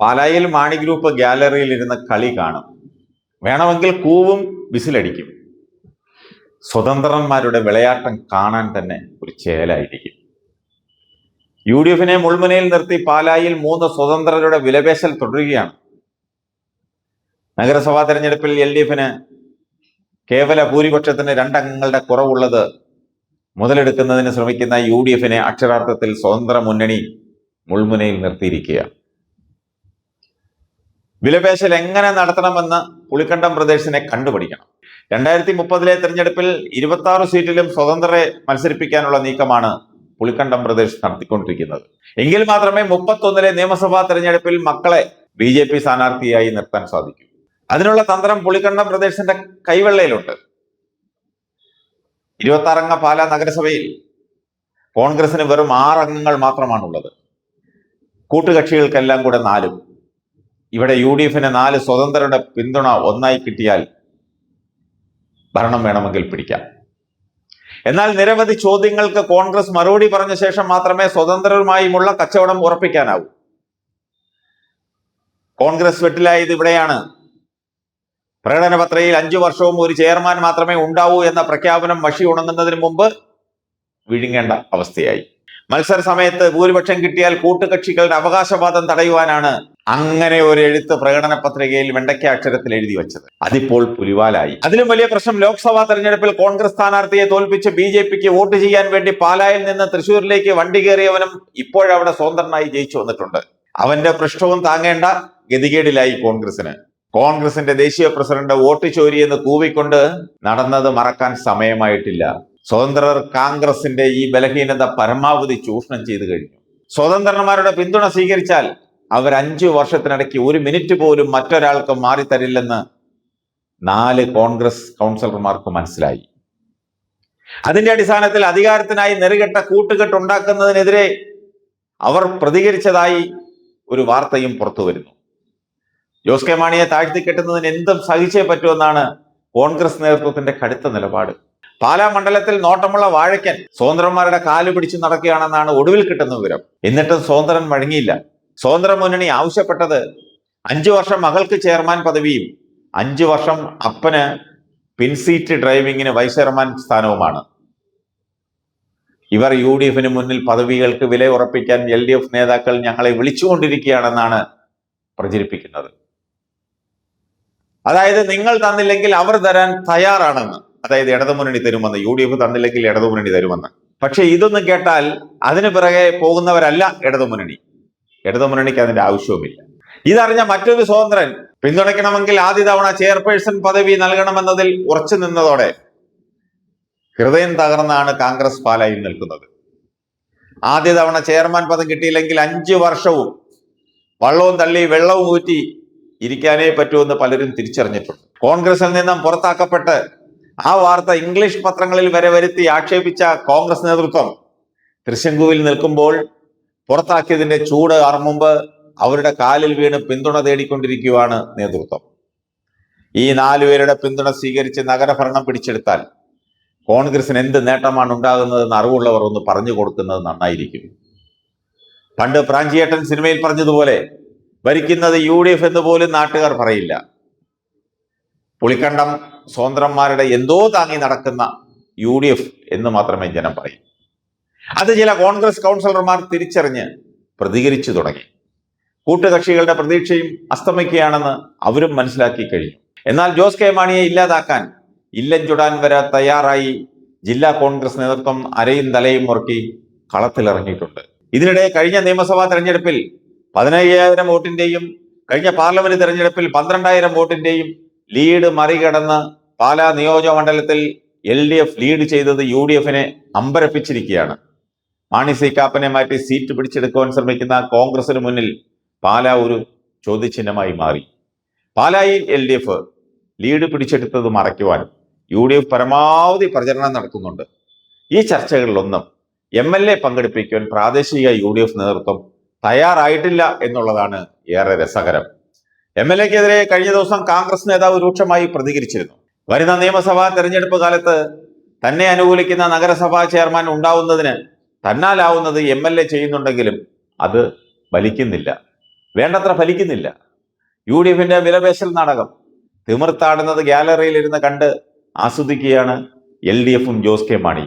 പാലായിൽ മാണി ഗ്രൂപ്പ് ഗാലറിയിൽ ഇരുന്ന് കളി കാണും. വേണമെങ്കിൽ കൂവും വിസിലടിക്കും. സ്വതന്ത്രന്മാരുടെ വിളയാട്ടം കാണാൻ തന്നെ ഒരു ചേലായിരിക്കും. യു ഡി എഫിനെ മുൾമുനയിൽ നിർത്തി പാലായിൽ മൂന്ന് സ്വതന്ത്രരുടെ വിലപേശൽ തുടരുകയാണ്. നഗരസഭാ തെരഞ്ഞെടുപ്പിൽ എൽ ഡി എഫിന് കേവല ഭൂരിപക്ഷത്തിന് രണ്ടംഗങ്ങളുടെ കുറവുള്ളത് മുതലെടുക്കുന്നതിന് ശ്രമിക്കുന്ന യു ഡി എഫിനെ അക്ഷരാർത്ഥത്തിൽ സ്വതന്ത്ര മുന്നണി മുൾമുനയിൽ നിർത്തിയിരിക്കുക വിലപേശൽ എങ്ങനെ നടത്തണമെന്ന് പുളിക്കണ്ടം പ്രദേശിനെ കണ്ടുപിടിക്കണം. രണ്ടായിരത്തി മുപ്പതിലെ തെരഞ്ഞെടുപ്പിൽ ഇരുപത്തി ആറ് സീറ്റിലും സ്വതന്ത്രരെ മത്സരിപ്പിക്കാനുള്ള നീക്കമാണ് പുളിക്കണ്ടം പ്രദേശ് നടത്തിക്കൊണ്ടിരിക്കുന്നത്. എങ്കിൽ മാത്രമേ മുപ്പത്തൊന്നിലെ നിയമസഭാ തെരഞ്ഞെടുപ്പിൽ മക്കളെ ബി ജെ പി സ്ഥാനാർത്ഥിയായി നിർത്താൻ സാധിക്കൂ. അതിനുള്ള തന്ത്രം പുളിക്കണ്ടം പ്രദേശിന്റെ കൈവെള്ളയിലുണ്ട്. ഇരുപത്തി ആറംഗ പാലാ നഗരസഭയിൽ കോൺഗ്രസിന് വെറും ആറ് അംഗങ്ങൾ മാത്രമാണുള്ളത്. കൂട്ടുകക്ഷികൾക്കെല്ലാം കൂടെ നാലും. ഇവിടെ യു ഡി എഫിന് നാല് സ്വതന്ത്രരുടെ പിന്തുണ ഒന്നായി കിട്ടിയാൽ ഭരണം വേണമെങ്കിൽ പിടിക്കാം. എന്നാൽ നിരവധി ചോദ്യങ്ങൾക്ക് കോൺഗ്രസ് മറുപടി പറഞ്ഞ ശേഷം മാത്രമേ സ്വതന്ത്രരുമായുമുള്ള കച്ചവടം ഉറപ്പിക്കാനാവൂ. കോൺഗ്രസ് വെട്ടിലായത് ഇവിടെയാണ്. പ്രകടന പത്രയിൽ അഞ്ചു വർഷവും ഒരു ചെയർമാൻ മാത്രമേ ഉണ്ടാവൂ എന്ന പ്രഖ്യാപനം മഷി ഉണങ്ങുന്നതിന് മുമ്പ് വിഴുങ്ങേണ്ട അവസ്ഥയായി. മത്സര സമയത്ത് ഭൂരിപക്ഷം കിട്ടിയാൽ കൂട്ടുകക്ഷികളുടെ അവകാശവാദം തടയുവാനാണ് അങ്ങനെ ഒരു എഴുത്ത് പ്രകടന പത്രികയിൽ വെണ്ടയ്ക്ക അക്ഷരത്തിൽ എഴുതി വെച്ചത്. അതിപ്പോൾ പുലിവാലായി. അതിലും വലിയ പ്രശ്നം ലോക്സഭാ തെരഞ്ഞെടുപ്പിൽ കോൺഗ്രസ് സ്ഥാനാർത്ഥിയെ തോൽപ്പിച്ച് ബി ജെ പിക്ക് വോട്ട് ചെയ്യാൻ വേണ്ടി പാലായിൽ നിന്ന് തൃശൂരിലേക്ക് വണ്ടി കയറിയവനും ഇപ്പോഴവിടെ സ്വതന്ത്രനായി ജയിച്ചു വന്നിട്ടുണ്ട്. അവന്റെ പൃഷ്ഠവും താങ്ങേണ്ട ഗതികേടിലായി കോൺഗ്രസിന് കോൺഗ്രസിന്റെ ദേശീയ പ്രസിഡന്റ് വോട്ട് ചോരിയെന്ന് കൂവിക്കൊണ്ട് നടന്നത് മറക്കാൻ സമയമായിട്ടില്ല. സ്വതന്ത്രർ കോൺഗ്രസിന്റെ ഈ ബലഹീനത പരമാവധി ചൂഷണം ചെയ്തു കഴിഞ്ഞു. സ്വതന്ത്രന്മാരുടെ പിന്തുണ സ്വീകരിച്ചാൽ അവർ അഞ്ചു വർഷത്തിനിടയ്ക്ക് ഒരു മിനിറ്റ് പോലും മറ്റൊരാൾക്ക് മാറിത്തരില്ലെന്ന് നാല് കോൺഗ്രസ് കൗൺസിലർമാർക്ക് മനസ്സിലായി. അതിന്റെ അടിസ്ഥാനത്തിൽ അധികാരത്തിനായി നെറുകെട്ട കൂട്ടുകെട്ട് ഉണ്ടാക്കുന്നതിനെതിരെ അവർ പ്രതികരിച്ചതായി ഒരു വാർത്തയും പുറത്തു വരുന്നു. ജോസ് കെ മാണിയെ താഴ്ത്തി കെട്ടുന്നതിന് എന്തും സഹിച്ചേ പറ്റുമെന്നാണ് കോൺഗ്രസ് നേതൃത്വത്തിന്റെ കടുത്ത നിലപാട്. പാലാ മണ്ഡലത്തിൽ നോട്ടമുള്ള വാഴയ്ക്കൻ സ്വതന്ത്രന്മാരുടെ കാൽ പിടിച്ചു നടക്കുകയാണെന്നാണ് ഒടുവിൽ കിട്ടുന്ന വിവരം. എന്നിട്ടും സ്വതന്ത്രൻ വഴങ്ങിയില്ല. സ്വതന്ത്ര മുന്നണി ആവശ്യപ്പെട്ടത് അഞ്ചു വർഷം മകൾക്ക് ചെയർമാൻ പദവിയും അഞ്ചു വർഷം അപ്പന് പിൻസീറ്റ് ഡ്രൈവിംഗിന് വൈസ് ചെയർമാൻ സ്ഥാനവുമാണ്. ഇവർ യു ഡി എഫിന് മുന്നിൽ പദവികൾക്ക് വില ഉറപ്പിക്കാൻ എൽ ഡി എഫ് നേതാക്കൾ ഞങ്ങളെ വിളിച്ചുകൊണ്ടിരിക്കുകയാണെന്നാണ് പ്രചരിപ്പിക്കുന്നത്. അതായത് നിങ്ങൾ തന്നില്ലെങ്കിൽ അവർ തരാൻ തയ്യാറാണെന്ന് അതായത് ഇടതുമുന്നണി തരുമെന്ന് യു ഡി എഫ് തന്നില്ലെങ്കിൽ ഇടതുമുന്നണി തരുമെന്ന്. പക്ഷെ ഇതൊന്നും കേട്ടാൽ അതിന് പിറകെ പോകുന്നവരല്ല ഇടതുമുന്നണി. ഇടതുമുന്നണിക്ക് അതിന്റെ ആവശ്യവുമില്ല. ഇതറിഞ്ഞ മറ്റൊരു സ്വതന്ത്രൻ പിന്തുണയ്ക്കണമെങ്കിൽ ആദ്യ തവണ ചെയർപേഴ്സൺ പദവി നൽകണമെന്നതിൽ ഉറച്ചു നിന്നതോടെ ഹൃദയം തകർന്നാണ് കോൺഗ്രസ് പാലായിൽ നിൽക്കുന്നത്. ആദ്യ തവണ ചെയർമാൻ പദം കിട്ടിയില്ലെങ്കിൽ അഞ്ചു വർഷവും വള്ളവും തള്ളി വെള്ളവും ഊറ്റി ഇരിക്കാനേ പറ്റുമെന്ന് പലരും തിരിച്ചറിഞ്ഞിട്ടുണ്ട്. കോൺഗ്രസിൽ നിന്നും പുറത്താക്കപ്പെട്ട് ആ വാർത്ത ഇംഗ്ലീഷ് പത്രങ്ങളിൽ വരെ വരുത്തി ആക്ഷേപിച്ച കോൺഗ്രസ് നേതൃത്വം തൃശങ്കുവിൽ നിൽക്കുമ്പോൾ പുറത്താക്കിയതിന്റെ ചൂട് അറുമുമ്പ് അവരുടെ കാലിൽ വീണ് പിന്തുണ തേടിക്കൊണ്ടിരിക്കുകയാണ് നേതൃത്വം. ഈ നാലുപേരുടെ പിന്തുണ സ്വീകരിച്ച് നഗരഭരണം പിടിച്ചെടുത്താൽ കോൺഗ്രസിന് എന്ത് നേട്ടമാണ് ഉണ്ടാകുന്നതെന്ന് അറിവുള്ളവർ ഒന്ന് പറഞ്ഞു കൊടുക്കുന്നത് നന്നായിരിക്കും. പണ്ട് പ്രാഞ്ചിയേട്ടൻ സിനിമയിൽ പറഞ്ഞതുപോലെ ഭരിക്കുന്നത് യു ഡി എഫ് എന്ന് പോലും നാട്ടുകാർ പറയില്ല. പുളിക്കണ്ടം സ്വതന്ത്രന്മാരുടെ എന്തോ താങ്ങി നടക്കുന്ന യു ഡി എഫ് എന്ന് മാത്രമേ ജനം പറയൂ. അത് ചില കോൺഗ്രസ് കൗൺസിലർമാർ തിരിച്ചറിഞ്ഞ് പ്രതികരിച്ചു തുടങ്ങി. കൂട്ടുകക്ഷികളുടെ പ്രതീക്ഷയും അസ്തമിക്കുകയാണെന്ന് അവരും മനസ്സിലാക്കി കഴിഞ്ഞു. എന്നാൽ ജോസ് കെ മാണിയെ ഇല്ലാതാക്കാൻ ഇല്ലം ചുടാൻ വരെ തയ്യാറായി ജില്ലാ കോൺഗ്രസ് നേതൃത്വം അരയും തലയും മുറുക്കി കളത്തിലിറങ്ങിയിട്ടുണ്ട്. ഇതിനിടെ കഴിഞ്ഞ നിയമസഭാ തെരഞ്ഞെടുപ്പിൽ പതിനയ്യായിരം വോട്ടിന്റെയും കഴിഞ്ഞ പാർലമെന്റ് തെരഞ്ഞെടുപ്പിൽ പന്ത്രണ്ടായിരം വോട്ടിന്റെയും ലീഡ് മറികടന്ന് പാലാ നിയോജക മണ്ഡലത്തിൽ എൽ ഡി എഫ് ലീഡ് ചെയ്തത് യു ഡി എഫിനെ അമ്പരപ്പിച്ചിരിക്കുകയാണ്. മാണി സി കാപ്പനെ മാറ്റി സീറ്റ് പിടിച്ചെടുക്കുവാൻ ശ്രമിക്കുന്ന കോൺഗ്രസിന് മുന്നിൽ പാലാ ഒരു ചോദ്യചിഹ്നമായി മാറി. പാലായിൽ എൽ ഡി എഫ് ലീഡ് പിടിച്ചെടുത്തത് മറയ്ക്കുവാൻ യു ഡി എഫ് പരമാവധി പ്രചരണം നടത്തുന്നുണ്ട്. ഈ ചർച്ചകളിലൊന്നും എം എൽ എ പങ്കെടുപ്പിക്കുവാൻ പ്രാദേശിക യു ഡി എഫ് നേതൃത്വം തയ്യാറായിട്ടില്ല എന്നുള്ളതാണ് ഏറെ രസകരം. എം എൽ എക്കെതിരെ കഴിഞ്ഞ ദിവസം കോൺഗ്രസ് നേതാവ് രൂക്ഷമായി പ്രതികരിച്ചിരുന്നു. വരുന്ന നിയമസഭാ തെരഞ്ഞെടുപ്പ് കാലത്ത് തന്നെ അനുകൂലിക്കുന്ന നഗരസഭാ ചെയർമാൻ ഉണ്ടാവുന്നതിന് തന്നാലാവുന്നത് എം എൽ എ ചെയ്യുന്നുണ്ടെങ്കിലും അത് ഫലിക്കുന്നില്ല. വേണ്ടത്ര ഫലിക്കുന്നില്ല. യു ഡി എഫിന്റെ വിലപേശൽ നാടകം തിമിർത്താടുന്നത് ഗ്യാലറിയിലിരുന്ന് കണ്ട് ആസ്വദിക്കുകയാണ് എൽ ഡി എഫും ജോസ് കെ മാണി